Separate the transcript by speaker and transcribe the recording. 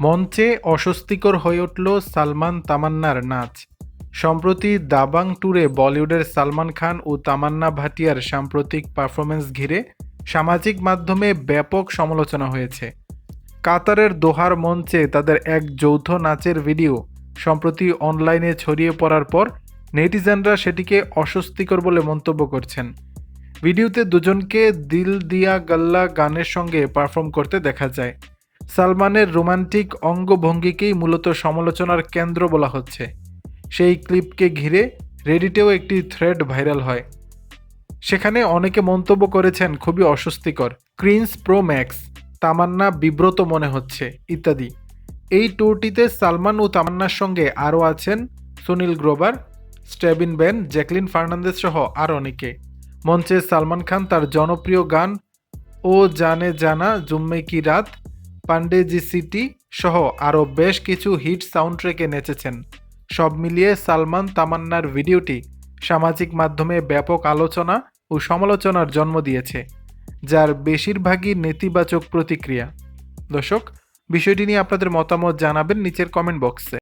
Speaker 1: মঞ্চে অস্বস্তিকর হয়ে উঠল সালমান তামান্নার নাচ। সম্প্রতি দাবাং ট্যুরে বলিউডের সালমান খান ও তামান্না ভাটিয়ার সাম্প্রতিক পারফরমেন্স ঘিরে সামাজিক মাধ্যমে ব্যাপক সমালোচনা হয়েছে। কাতারের দোহার মঞ্চে তাদের এক যৌথ নাচের ভিডিও সম্প্রতি অনলাইনে ছড়িয়ে পড়ার পর নেটিজেনরা সেটিকে অস্বস্তিকর বলে মন্তব্য করছেন। ভিডিওতে দুজনকে দিল দিয়া গাল্লা গানের সঙ্গে পারফর্ম করতে দেখা যায়। সালমানের রোমান্টিক অঙ্গভঙ্গিকেই মূলত সমালোচনার কেন্দ্র বলা হচ্ছে। সেই ক্লিপকে ঘিরে রেডিটেও একটি থ্রেড ভাইরাল হয়। সেখানে অনেকে মন্তব্য করেছেন, খুবই অস্বস্তিকর। ক্রিন্স প্রো ম্যাক্স, তামান্না বিব্রত মনে হচ্ছে, ইত্যাদি। এই ট্যুরটিতে সালমান ও তামান্নার সঙ্গে আরও আছেন সুনীল গ্রোভার স্টেবিন বেন, জ্যাকলিন ফার্নান্দেজ সহ আর অনেকে। মঞ্চে সালমান খান তার জনপ্রিয় গান ও জানে জানা জুম্মে কি রাত পান্ডেজি সিটি সহ আরও বেশ কিছু হিট সাউন্ড ট্রেকে নেচেছেন। সব মিলিয়ে সালমান তামান্নার ভিডিওটি সামাজিক মাধ্যমে ব্যাপক আলোচনা ও সমালোচনার জন্ম দিয়েছে, যার বেশিরভাগই নেতিবাচক প্রতিক্রিয়া। দর্শক, বিষয়টি নিয়ে আপনাদের মতামত জানাবেন নিচের কমেন্ট বক্সে